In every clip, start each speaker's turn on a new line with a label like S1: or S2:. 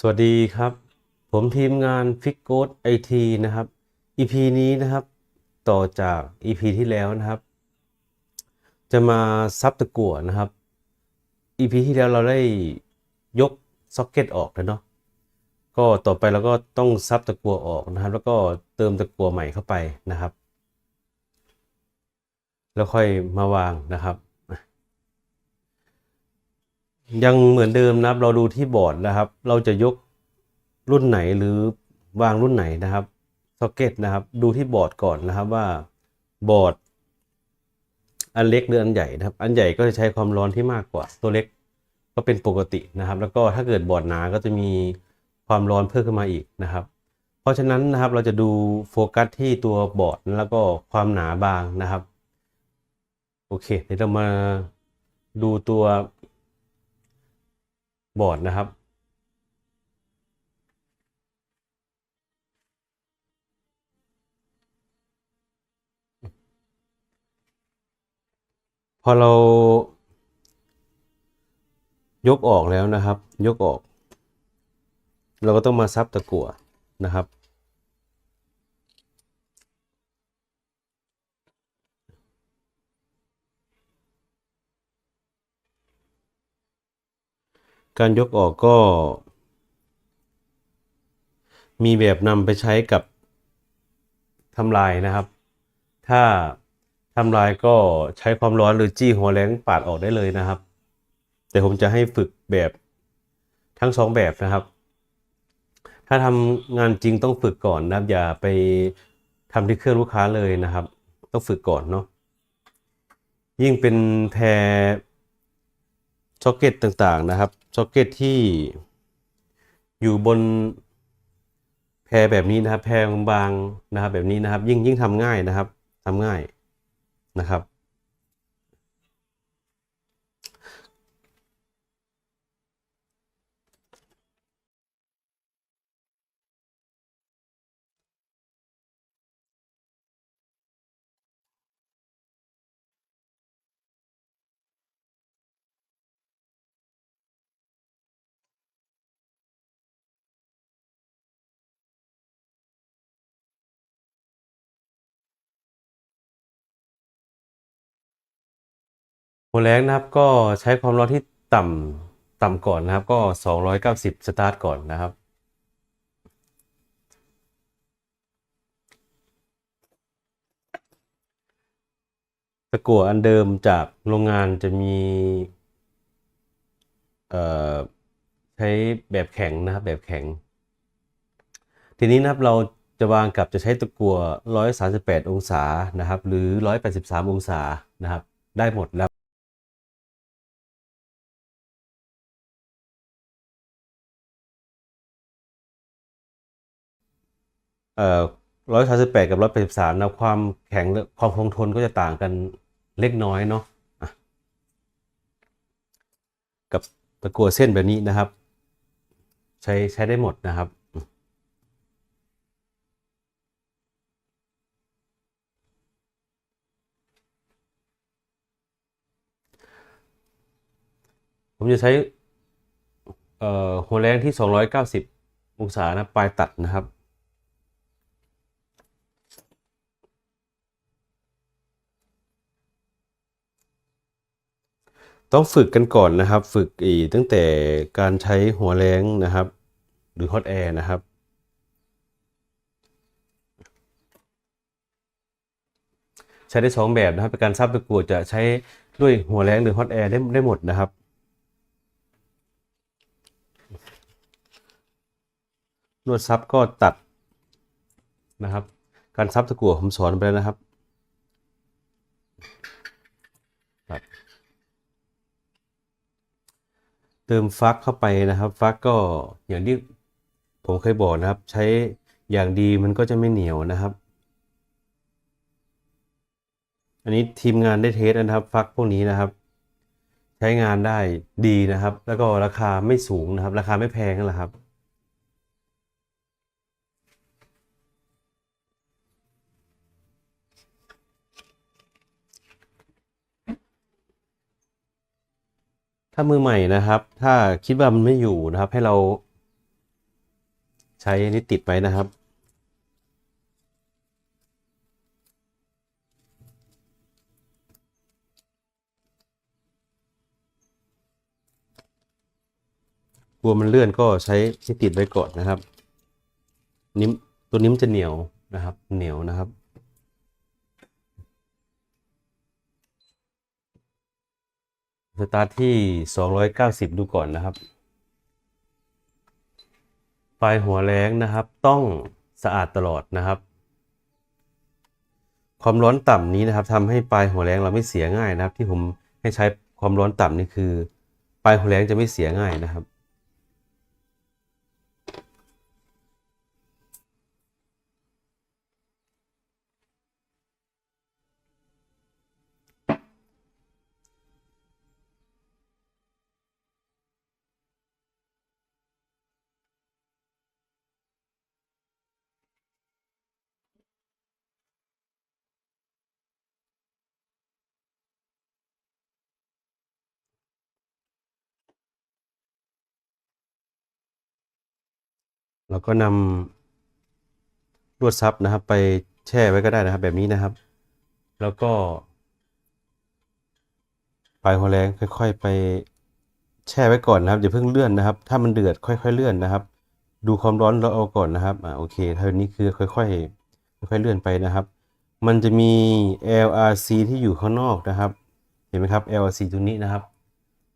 S1: สวัสดีครับ ผมทีมงานฟิกโกดไอทีนะครับ EP นี้นะครับ ต่อจาก EP ที่แล้วนะครับ จะมาซับตะกั่วนะครับ EP ที่แล้วเราได้ยกซ็อกเก็ตออกแล้วเนาะก็ต่อไปเราก็ต้องซับตะกั่วออกนะครับ แล้วก็เติมตะกั่วใหม่เข้าไปนะครับ แล้วค่อยมาวางนะครับ ยังเหมือนเดิมนะครับ เราดูที่บอร์ดนะครับ เราจะยกรุ่นไหนหรือวางรุ่นไหนนะครับซ็อกเก็ตนะครับ ดูที่บอร์ดก่อนนะครับว่าบอร์ดอันเล็กหรืออันใหญ่นะครับ อันใหญ่ก็จะใช้ความร้อนที่มากกว่า ตัวเล็กก็เป็นปกตินะครับ แล้วก็ถ้าเกิดบอร์ดหนาก็จะมีความร้อนเพิ่มขึ้นมาอีกนะครับ เพราะฉะนั้นนะครับเราจะดูโฟกัสที่ตัวบอร์ดแล้วก็ความหนาบางนะครับ โอเค เดี๋ยวเรามาดูตัว บอร์ดนะครับ พอเรายกออกแล้วนะครับ ยกออก เราก็ต้องมาซับตะกั่วนะครับ การยกออกก็ มีแบบนำไปใช้กับทำลายนะครับ ถ้าทำลายก็ใช้ความร้อนหรือจี้หัวแรงปาดออกได้เลยนะครับ แต่ผมจะให้ฝึกแบบทั้งสองแบบนะครับ ถ้าทำงานจริงต้องฝึกก่อนนะครับ อย่าไปทำที่เครื่องลูกค้าเลยนะครับ ต้องฝึกก่อนเนาะยิ่งเป็นแพรซ็อกเก็ตต่างๆนะครับ ซ็อกเก็ตที่อยู่บนแพรแบบนี้นะครับ แพรบางๆนะครับ แบบนี้นะครับ ยิ่งยิ่งทำง่ายนะครับทำง่ายนะครับ หัวแรงนะครับก็ใช้ความร้อนที่ต่ำต่ำก่อนนะครับ ก็ 290 สตาร์ทก่อนนะครับ ตะกั่วอันเดิมจากโรงงานจะมีใช้แบบแข็งนะครับแบบแข็ง ทีนี้นะครับเราจะวางกับจะใช้ตะกั่ว138 องศานะครับ หรือ 183 องศานะครับ ได้หมดแล้ว ร้อยสามสิบแปดกับร้อยแปดสิบสามนะความแข็งความคงทนก็จะต่างกันเล็กน้อยเนาะะกับตะกั่วเส้นแบบนี้นะครับ ใช้ใช้ได้หมดนะครับผมจะใช้หัวแรงที่ 290 องศานะปลายตัดนะครับ ต้องฝึกกันก่อนนะครับ ฝึกอีตั้งแต่การใช้หัวแรงนะครับ หรือฮอตแอร์นะครับ ใช้ได้สองแบบนะครับเป็นการซับตะกัวจะใช้ด้วยหัวแรงหรือฮอตแอร์ได้ได้หมดนะครับนวดซับก็ตัดนะครับ การซับตะกั่วผมสอนไปแล้วนะครับตัด เติมฟักเข้าไปนะครับ ฟักก็อย่างที่ผมเคยบอกนะครับ ใช้อย่างดีมันก็จะไม่เหนียวนะครับ อันนี้ทีมงานได้เทสนะครับ ฟักพวกนี้นะครับ ใช้งานได้ดีนะครับ แล้วก็ราคาไม่สูงนะครับ ราคาไม่แพงนั่นแหละครับ ถ้ามือใหม่นะครับ ถ้าคิดว่ามันไม่อยู่นะครับ ให้เรา ใช้อันนี้ติดไว้นะครับกลัวมันเลื่อนก็ใช้ที่ติดไว้ก่อนนะครับนิ้มตัวนี้มันจะเหนียวนะครับ เหนียวนะครับ สตาร์ทที่ 290 ดูก่อนนะครับ ปลายหัวแรงนะครับ ต้องสะอาดตลอดนะครับ ความร้อนต่ำนี้นะครับทำให้ปลายหัวแรงเราไม่เสียง่ายนะครับ ที่ผมให้ใช้ความร้อนต่ำนี่คือ ปลายหัวแรงจะไม่เสียง่ายนะครับ แล้วก็นำลวดซับนะครับ ไปแช่ไว้ก็ได้นะครับ แบบนี้นะครับ แล้วก็ปลายหัวแรงค่อย ๆ ไปแช่ไว้ก่อนนะครับอย่าเพิ่งเลื่อนนะครับ ถ้ามันเดือดค่อย ๆ เลื่อนนะครับ ดูความร้อนเราเอาก่อนนะครับอ่าโอเคเท่านี้คือค่อยๆค่อยๆเลื่อนไปนะครับ มันจะมี LRC ที่อยู่ข้างนอกนะครับ เห็นไหมครับ LRC ตรงนี้นะครับ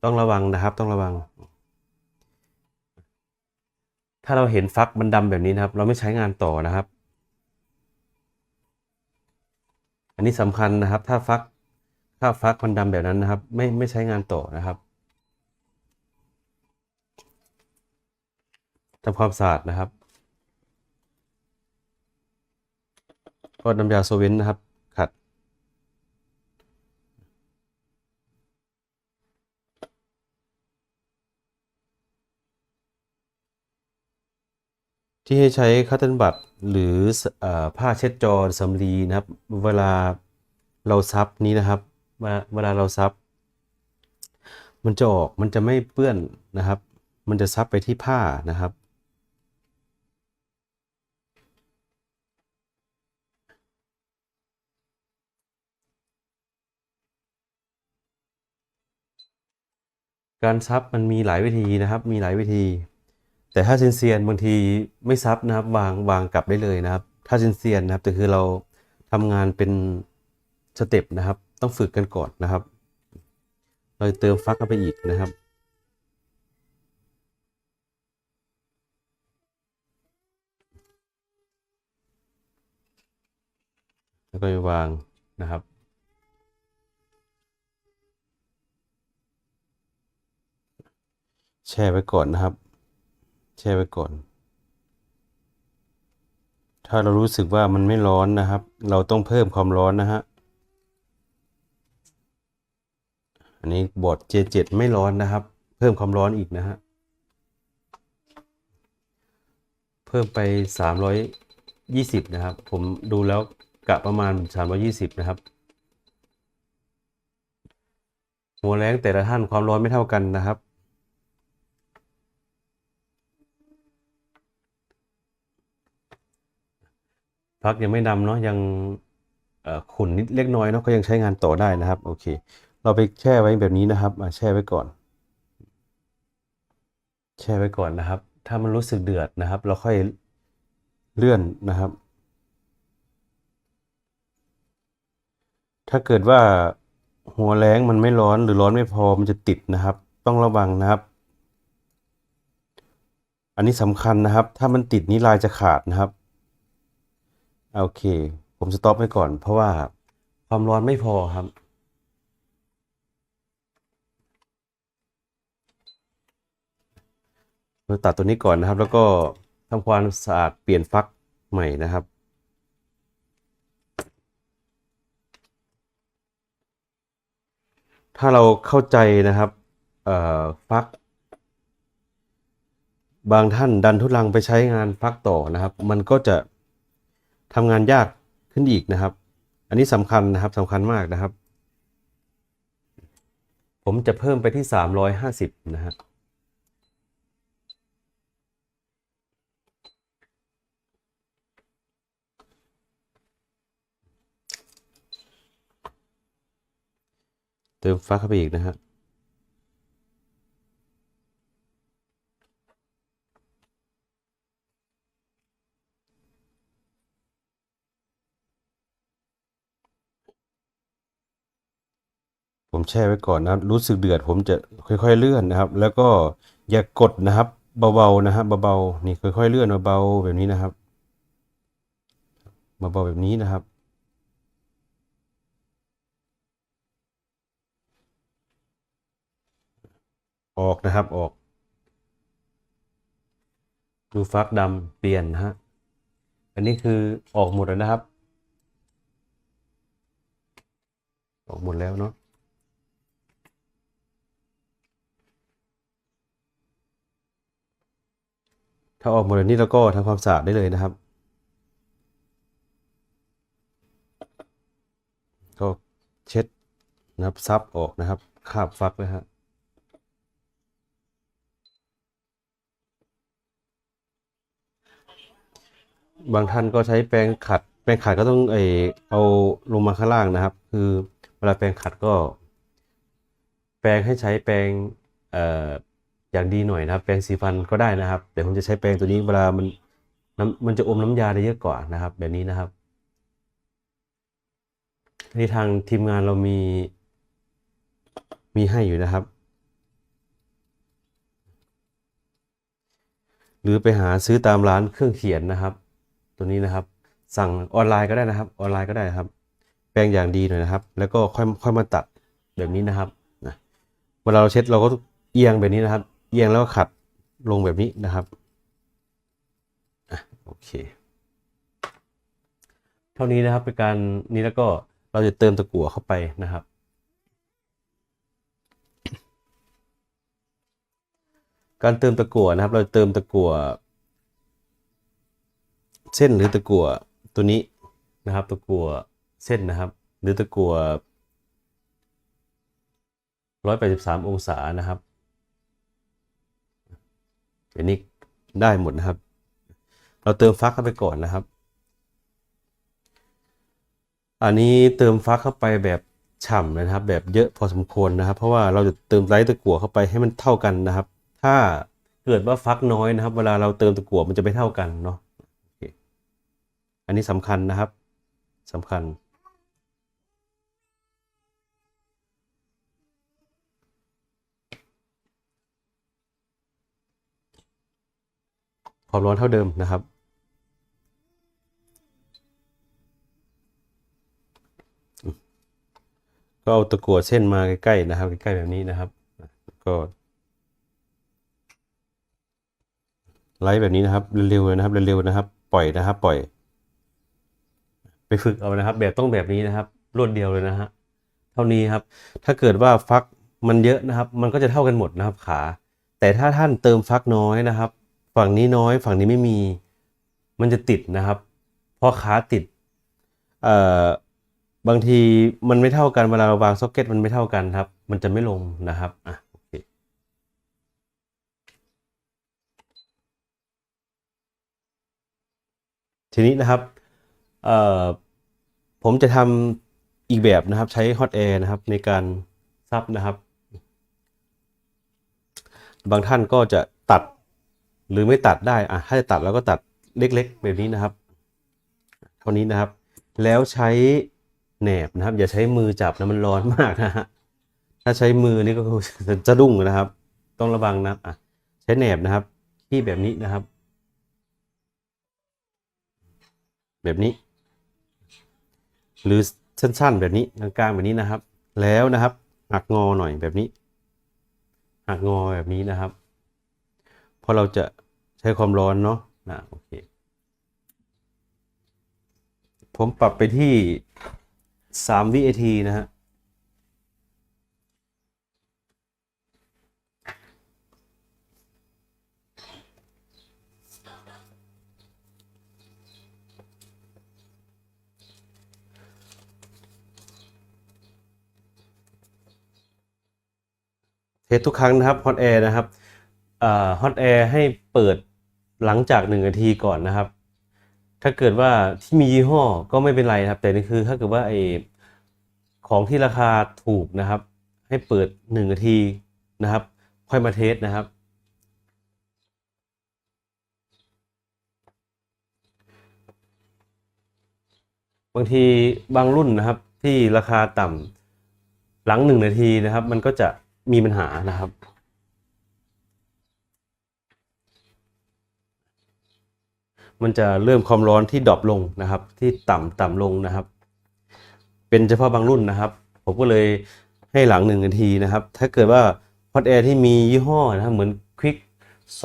S1: ต้องระวังนะครับ ต้องระวัง ถ้าเราเห็นฟักมันดำแบบนี้นะครับ เราไม่ใช้งานต่อนะครับ อันนี้สำคัญนะครับ ถ้าฟักถ้าฟักมันดำแบบนั้นนะครับ ไม่ไม่ใช้งานต่อนะครับทำความสะอาดนะครับก็น้ำยาโซเวนนะครับ ขัด ที่ให้ใช้คัตเติลบัตหรืออผ้าเช็ดจอสำลีนะครับ เวลาเราซับนี้นะครับ เวลาเราซับ มันจะออกมันจะไม่เปื้อนนะครับ มันจะซับไปที่ผ้านะครับการซับมันมีหลายวิธีนะครับ มีหลายวิธี แต่ถ้าเซนเซียนบางทีไม่ซับนะครับ วางวางกลับได้เลยนะครับ ถ้าเซนเซียนนะครับแต่คือเราทำงานเป็นสเต็ปนะครับ ต้องฝึกกันก่อนนะครับ เราเติมฟักเข้าไปอีกนะครับแล้วก็ไปวางนะครับ แช่ไว้ก่อนนะครับ ช่ไว้ก่อน ถ้าเรารู้สึกว่ามันไม่ร้อนนะครับ เราต้องเพิ่มความร้อนนะฮะ อันนี้บอร์ด J7 ไม่ร้อนนะครับ เพิ่มความร้อนอีกนะฮะ เพิ่มไป 320 นะครับ ผมดูแล้วกะประมาณ 320 นะครับ หัวแรงแต่ละท่านความร้อนไม่เท่ากันนะครับ พักยังไม่ดำเนาะยังขุ่นนิดเล็กน้อยเนาะก็ยังใช้งานต่อได้นะครับ โอเค เราไปแช่ไว้แบบนี้นะครับแช่ไว้ก่อน แช่ไว้ก่อนนะครับ ถ้ามันรู้สึกเดือดนะครับ เราค่อยเลื่อนนะครับ ถ้าเกิดว่าหัวแรงมันไม่ร้อนหรือร้อนไม่พอมันจะติดนะครับ ต้องระวังนะครับ อันนี้สำคัญนะครับ ถ้ามันติดนี้ลายจะขาดนะครับ โอเค ผมสต็อปไว้ก่อน เพราะว่าความร้อนไม่พอครับ เราตัดตัวนี้ก่อนนะครับ แล้วก็ทำความสะอาดเปลี่ยนฟักใหม่นะครับถ้าเราเข้าใจนะครับฟัก บางท่านดันทุลังไปใช้งานฟักต่อนะครับ มันก็จะ ทำงานยากขึ้นอีกนะครับ อันนี้สำคัญนะครับสำคัญมากนะครับ ผมจะเพิ่มไปที่ 350 นะฮะเติมฟ้าเข้าไปอีกนะฮะ ผมแช่ไว้ก่อนนะครับ รู้สึกเดือดผมจะค่อย ๆเลื่อนนะครับ แล้วก็อย่ากดนะครับ เบาๆนะครับเบาๆนี่ค่อย ๆ เลื่อนเบาๆแบบนี้นะครับเบาๆแบบนี้นะครับออกนะครับออก ดูฟักดำเปลี่ยนนะฮะอันนี้คือออกหมดแล้วนะครับ ออกหมดแล้วเนาะ ถ้าออกหมดแบบนี้แล้วก็ทำความสะอาดได้เลยนะครับ ก็เช็ดนะครับซับออกนะครับคาบฟักนะฮะบางท่านก็ใช้แปรงขัด แปรงขัดก็ต้องเออเอาลงมาข้างล่างนะครับ คือเวลาแปรงขัดก็ แปรงให้ใช้แปรงเอ่อ อย่างดีหน่อยนะครับ แปรงสีฟันก็ได้นะครับ แต่ผมจะใช้แปรงตัวนี้เวลามันน้ำมันจะอมน้ำยาได้เยอะกว่านะครับ แบบนี้นะครับที่ทางทีมงานเรามี มีให้อยู่นะครับ หรือไปหาซื้อตามร้านเครื่องเขียนนะครับ ตัวนี้นะครับ สั่งออนไลน์ก็ได้นะครับ ออนไลน์ก็ได้นะครับ แปรงอย่างดีหน่อยนะครับ แล้วก็ค่อยค่อยมาตัดแบบนี้นะครับนะเวลาเราเช็ดเราก็เอียงแบบนี้นะครับ เอียงแล้วขัดลงแบบนี้นะครับอะโอเค เท่านี้นะครับเป็นการนี้แล้วก็เราจะเติมตะกั่วเข้าไปนะครับการเติมตะกั่วนะครับ เราเติมตะกั่วเส้นหรือตะกั่วตัวนี้นะครับ ตะกั่วเส้นนะครับ หรือตะกั่ว183 องศานะครับ อันนี้ได้หมดนะครับ เราเติมฟักเข้าไปก่อนนะครับ อันนี้เติมฟักเข้าไปแบบฉ่ำนะครับ แบบเยอะพอสมควรนะครับ เพราะว่าเราจะเติมไร้ตะกั่วเข้าไปให้มันเท่ากันนะครับ ถ้าเกิดว่าฟักน้อยนะครับ เวลาเราเติมตะกั่วมันจะไม่เท่ากันเนาะอันนี้สำคัญนะครับสำคัญ ความร้อนเท่าเดิมนะครับ ก็เอาตะกั่วเส้นมาใกล้ๆนะครับ ใกล้ๆแบบนี้นะครับ ก็ไล่แบบนี้นะครับเร็วๆนะครับเร็วๆนะครับ ปล่อยนะครับ ปล่อย ไปฝึกเอานะครับ แบบต้องแบบนี้นะครับ รวดเดียวเลยนะฮะเท่านี้ครับ ถ้าเกิดว่าฟักมันเยอะนะครับ มันก็จะเท่ากันหมดนะครับขา แต่ถ้าท่านเติมฟักน้อยนะครับ ฝั่งนี้น้อยฝั่งนี้ไม่มีมันจะติดนะครับพอขาติดเอ่อบางทีมันไม่เท่ากันเวลาเราวางซ็อกเก็ตมันไม่เท่ากันครับ มันจะไม่ลงนะครับอะโอเคทีนี้นะครับเอ่อผมจะทำอีกแบบนะครับใช้ฮอตแอร์นะครับในการซับนะครับ บางท่านก็จะตัด หรือไม่ตัดได้อะถ้าจะตัดเราก็ตัดเล็กๆแบบนี้นะครับ เท่านี้นะครับ แล้วใช้แหนบนะครับ อย่าใช้มือจับนะมันร้อนมากนะฮะถ้าใช้มือนี่ก็คือจะดุ้งนะครับ ต้องระวังนะอะใช้แหนบนะครับ ที่แบบนี้นะครับ แบบนี้ หรือสั้นๆ แบบนี้กลางๆแบบนี้นะครับ แล้วนะครับหักงอหน่อยแบบนี้หักงอแบบนี้นะครับ ราะเราจะใช้ความร้อนเนาะนะโอเค ผมปรับไปที่3วินาทีนะฮะเทสทุกครั้งนะครับฮอตแอร์นะครับ ฮอตแอร์ให้เปิดหลังจากหนึ่งนาทีก่อนนะครับ ถ้าเกิดว่าที่มียี่ห้อก็ไม่เป็นไรครับ แต่นี่คือถ้าเกิดว่าไอของที่ราคาถูกนะครับ ให้เปิดหนึ่งนาทีนะครับ ค่อยมาเทสนะครับ บางทีบางรุ่นนะครับที่ราคาต่ำหลังหนึ่งนาทีนะครับ มันก็จะมีปัญหานะครับ มันจะเริ่มความร้อนที่ดรอปลงนะครับ ที่ต่ำต่ำลงนะครับ เป็นเฉพาะบางรุ่นนะครับ ผมก็เลยให้หลังหนึ่งนาทีนะครับ ถ้าเกิดว่าฮอตแอร์ที่มียี่ห้อนะครับเหมือน Quick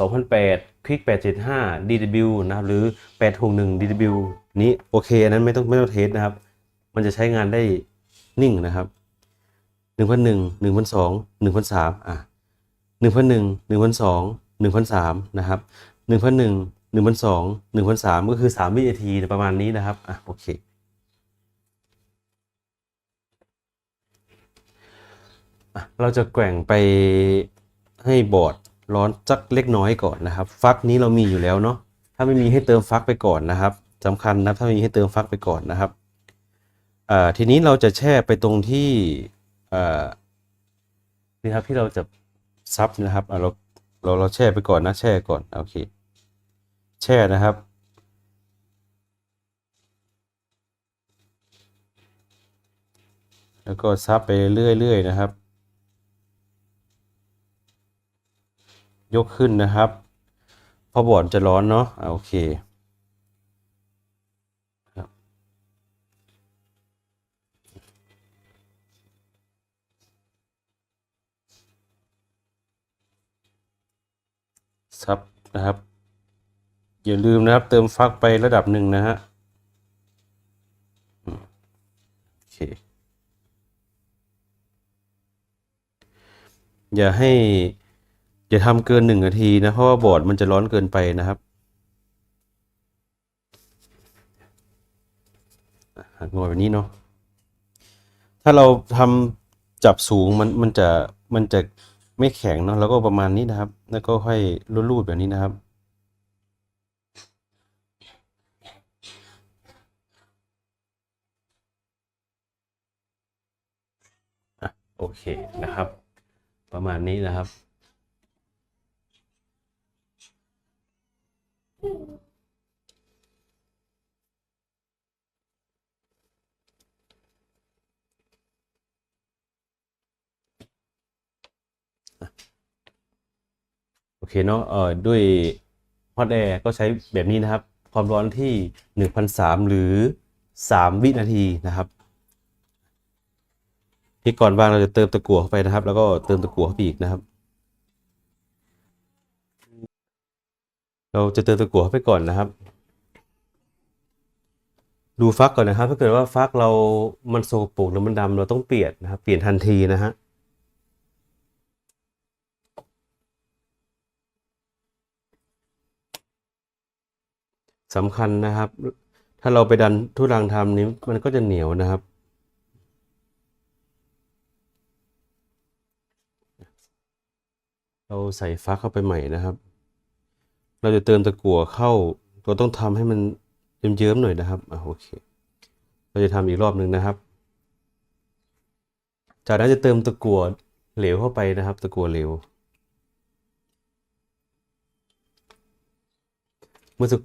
S1: 2008 Quick 875 DW นะครับหรือ 861 DW นี้โอเคอันนั้นไม่ต้องไม่ต้องเทสนะครับ มันจะใช้งานได้นิ่งนะครับ1,001 1,002 1,003อะ1,001 1,002 1,003นะครับ 1,001 1,002 1,003ก็คือ3วินาทีประมาณนี้นะครับอะโอเคเราจะแกว่งไปให้บอร์ดร้อนสักเล็กน้อยก่อนนะครับ ฟักนี้เรามีอยู่แล้วเนาะถ้าไม่มีให้เติมฟักไปก่อนนะครับสำคัญนะถ้าไม่มีให้เติมฟักไปก่อนนะครับทีนี้เราจะแช่ไปตรงที่นี่ครับที่เราจะซับนะครับเราเราเราแช่ไปก่อนนะแช่ก่อนโอเค แช่นะครับ แล้วก็ซับไปเรื่อยๆนะครับ ยกขึ้นนะครับเพราะบอร์ดจะร้อนเนาะอ่าโอเคครับซับนะครับ อย่าลืมนะครับ เติมฟักไประดับหนึ่งนะฮะโอเคอย่าให้อย่าทำเกินหนึ่งนาทีนะเพราะว่าบอร์ดมันจะร้อนเกินไปนะครับหักงอแบบนี้เนาะถ้าเราทำจับสูงมันมันจะมันจะไม่แข็งเนาะแล้วก็ประมาณนี้นะครับ แล้วก็ค่อยรูดๆแบบนี้นะครับ อะ โอเคนะครับ ประมาณนี้นะครับ โอเคเนาะเอ่อด้วยฮอตแอร์ก็ใช้แบบนี้นะครับ ความร้อนที่ 1,003หรือ 3 วินาทีนะครับ ที่ก่อนวางเราจะเติมตะกั่วเข้าไปนะครับ แล้วก็เติมตะกั่วเข้าไปอีกนะครับ เราจะเติมตะกั่วเข้าไปก่อนนะครับ ดูฟักก่อนนะครับ ถ้าเกิดว่าฟักเรา มันโซโปรกหรือมันดำเราต้องเปลี่ยนนะครับ เปลี่ยนทันทีนะฮะสำคัญนะครับ ถ้าเราไปดันทุรังทำนี้มันก็จะเหนียวนะครับ เราใส่ฟักเข้าไปใหม่นะครับ เราจะเติมตะกั่วเข้า เราต้องทำให้มันเยิ้มๆหน่อยนะครับอะโอเค เราจะทำอีกรอบหนึ่งนะครับ จากนั้นจะเติมตะกั่วเหลวเข้าไปนะครับ ตะกั่วเหลว เมื่อสัก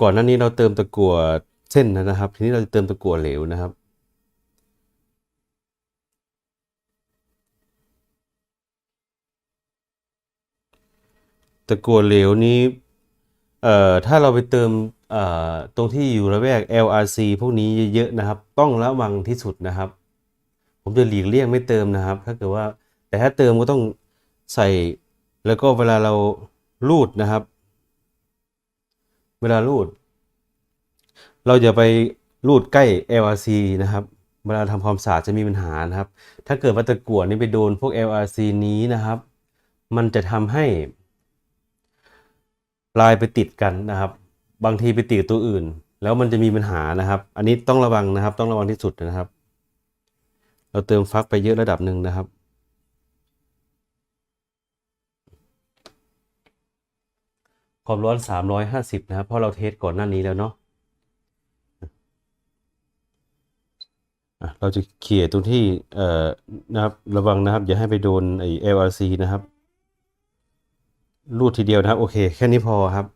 S1: ก่อนหน้านี้เราเติมตะกั่วเส้นนะครับ ทีนี้เราจะเติมตะกั่วเหลวนะครับ ตะกั่วเหลวนี้เอ่อถ้าเราไปเติมเอ่อตรงที่อยู่ระแวก LRC พวกนี้เยอะๆนะครับ ต้องระวังที่สุดนะครับ ผมจะหลีกเลี่ยงไม่เติมนะครับ ถ้าเกิดว่า แต่ถ้าเติมก็ต้องใส่แล้วก็เวลาเรารูดนะครับ เวลารูด เราอย่าไปรูดใกล้ LRC นะครับเวลาทำความสะอาดจะมีปัญหานะครับ ถ้าเกิดว่าตะกั่วนี้ไปโดนพวก LRC นี้นะครับ มันจะทำให้ ลายไปติดกันนะครับ บางทีไปติดตัวอื่น แล้วมันจะมีปัญหานะครับ อันนี้ต้องระวังนะครับ ต้องระวังที่สุดนะครับ เราเติมฟักไปเยอะระดับหนึ่งนะครับความร้อน 350 นะครับ เพราะเราเทสก่อนหน้านี้แล้วเนาะอะเราจะเขี่ยตรงที่ เอ่อ นะครับ ระวังนะครับ อย่าให้ไปโดนไอ้ LRC นะครับ รูดทีเดียวนะครับ โอเค แค่นี้พอครับ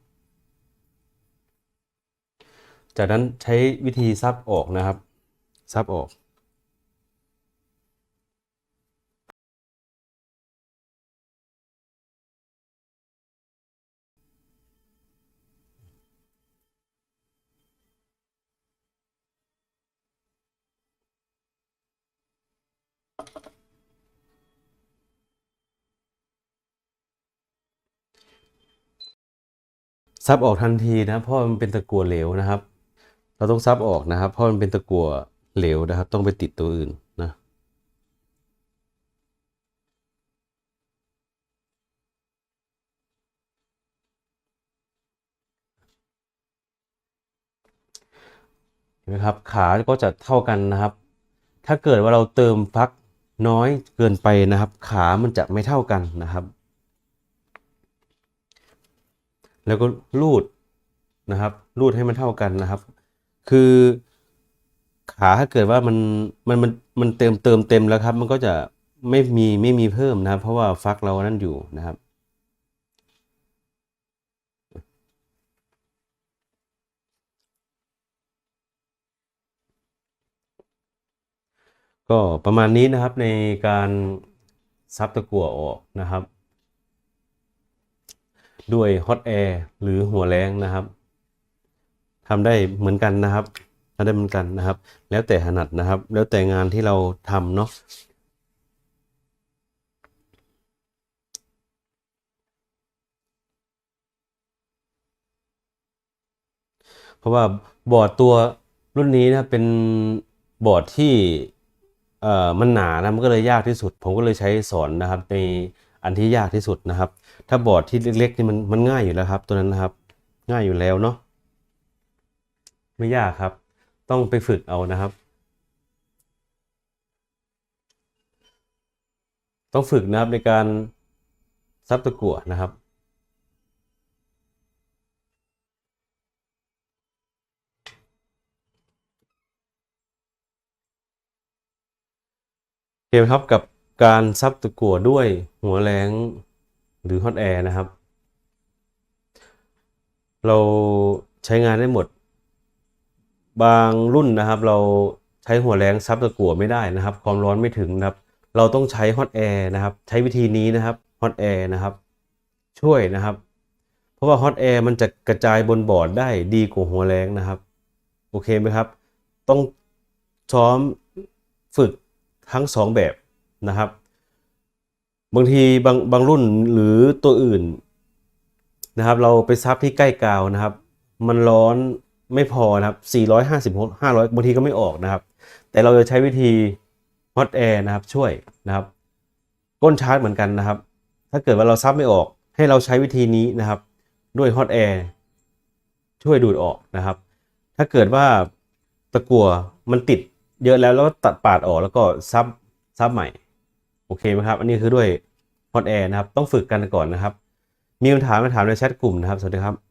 S1: จากนั้นใช้วิธีซับออกนะครับ ซับออก ซับออกทันทีนะเพราะมันเป็นตะกั่วเหลวนะครับ เราต้องซับออกนะครับ เพราะมันเป็นตะกั่วเหลวนะครับ ต้องไปติดตัวอื่นนะเห็นไหมครับ ขาก็จะเท่ากันนะครับ ถ้าเกิดว่าเราเติมฟักน้อยเกินไปนะครับ ขามันจะไม่เท่ากันนะครับ แล้วก็รูดนะครับ รูดให้มันเท่ากันนะครับ คือขาถ้าเกิดว่ามันมันมันมันเติมเติมเต็มแล้วครับ มันก็จะไม่มีไม่มีเพิ่มนะครับ เพราะว่าฟักเรานั่นอยู่นะครับก็ประมาณนี้นะครับในการซับตะกั่วออกนะครับ ด้วยฮอตแอร์หรือหัวแรงนะครับทำได้เหมือนกันนะครับทำได้เหมือนกันนะครับ แล้วแต่ถนัดนะครับ แล้วแต่งานที่เราทำเนาะเพราะว่าบอร์ดตัวรุ่นนี้นะเป็นบอร์ดที่เอ่อมันหนานะมันก็เลยยากที่สุด ผมก็เลยใช้สอนนะครับในอันที่ยากที่สุดนะครับ ถ้าบอร์ดที่เล็กๆนี่มันมันง่ายอยู่แล้วครับ ตัวนั้นนะครับ ง่ายอยู่แล้วเนาะไม่ยากครับ ต้องไปฝึกเอานะครับ ต้องฝึกนะครับในการซับตะกั่วนะครับเคไหมครับกับการซับตะกั่วด้วยหัวแรง หรือฮอตแอร์นะครับ เราใช้งานได้หมด บางรุ่นนะครับ เราใช้หัวแรงซับตะกั่วไม่ได้นะครับ ความร้อนไม่ถึงนะครับ เราต้องใช้ฮอตแอร์นะครับ ใช้วิธีนี้นะครับฮอตแอร์นะครับ ช่วยนะครับ เพราะว่าฮอตแอร์มันจะกระจายบนบอร์ดได้ดีกว่าหัวแรงนะครับ โอเคไหมครับ ต้องซ้อมฝึกทั้งสองแบบนะครับ บางทีบางบางรุ่นหรือตัวอื่นนะครับ เราไปซับที่ใกล้กาวนะครับ มันร้อนไม่พอนะครับ 450 500 บางทีก็ไม่ออกนะครับ แต่เราจะใช้วิธีฮอตแอร์นะครับช่วยนะครับ ก้นชาร์จเหมือนกันนะครับ ถ้าเกิดว่าเราซับไม่ออก ให้เราใช้วิธีนี้นะครับ ด้วยฮอตแอร์ช่วยดูดออกนะครับ ถ้าเกิดว่าตะกั่วมันติดเยอะแล้วแล้วก็ตัดปาดออกแล้วก็ซับซับใหม่ โอเคไหมครับ อันนี้คือด้วยฮอตแอร์นะครับ ต้องฝึกกันก่อนนะครับ มีคำถามมาถามในแชทกลุ่มนะครับ สวัสดีครับ